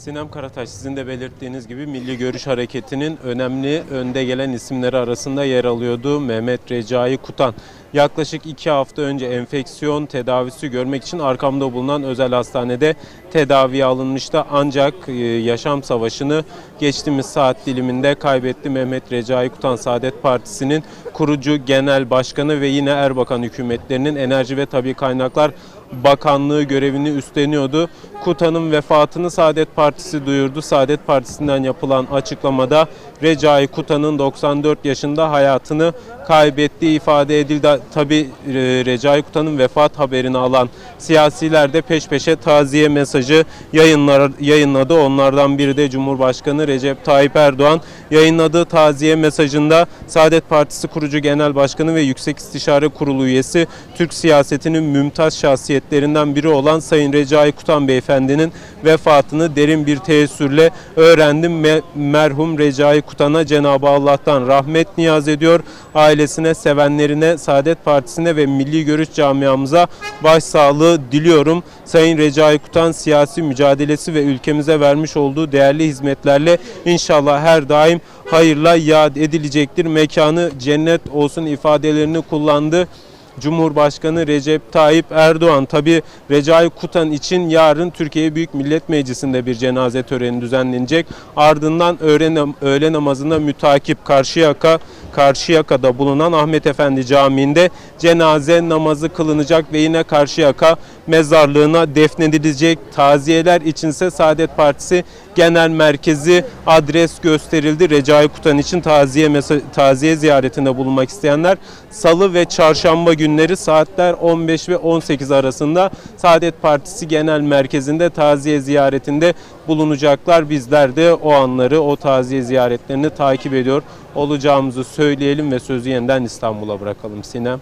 Sinem Karataş sizin de belirttiğiniz gibi Milli Görüş Hareketi'nin önemli önde gelen isimleri arasında yer alıyordu Mehmet Recai Kutan. Yaklaşık iki hafta önce enfeksiyon tedavisi görmek için arkamda bulunan özel hastanede tedaviye alınmıştı. Ancak e, yaşam savaşını geçtiğimiz saat diliminde kaybetti Mehmet Recai Kutan Saadet Partisi'nin kurucu genel başkanı ve yine Erbakan hükümetlerinin Enerji ve Tabi Kaynaklar Bakanlığı görevini üstleniyordu. Kutan'ın vefatını Saadet Partisi duyurdu. Saadet Partisi'nden yapılan açıklamada Recai Kutan'ın 94 yaşında hayatını kaybettiği ifade edildi. Tabi e, Recai Kutan'ın vefat haberini alan siyasiler de peş peşe taziye mesajı yayınlar, yayınladı. Onlardan biri de Cumhurbaşkanı Recep Tayyip Erdoğan yayınladığı taziye mesajında Saadet Partisi kurucu genel başkanı ve Yüksek İstişare Kurulu üyesi Türk siyasetinin mümtaz şahsiyetlerinden biri olan Sayın Recai Kutan Beyefendinin vefatını derin bir teessürle öğrendim. Me- merhum Recai Kutan'a Cenab-ı Allah'tan rahmet niyaz ediyor. Ailesine, sevenlerine, Saadet Partisi'ne ve Milli Görüş camiamıza başsağlığı diliyorum. Sayın Recai Kutan siyasi mücadelesi ve ülkemize vermiş olduğu değerli hizmetlerle inşallah her daim hayırla yad edilecektir. Mekanı cennet olsun ifadelerini kullandı. Cumhurbaşkanı Recep Tayyip Erdoğan tabi Recai Kutan için yarın Türkiye Büyük Millet Meclisi'nde bir cenaze töreni düzenlenecek. Ardından öğle, öğle namazına mütakip Karşıyaka Karşıyaka'da bulunan Ahmet Efendi Camii'nde cenaze namazı kılınacak ve yine Karşıyaka mezarlığına defnedilecek. Taziyeler içinse Saadet Partisi Genel Merkezi adres gösterildi. Recai Kutan için taziye taziye ziyaretinde bulunmak isteyenler Salı ve Çarşamba günleri saatler 15 ve 18 arasında Saadet Partisi Genel Merkezi'nde taziye ziyaretinde bulunacaklar. Bizler de o anları, o taziye ziyaretlerini takip ediyor olacağımızı söyleyelim ve sözü yeniden İstanbul'a bırakalım Sinem.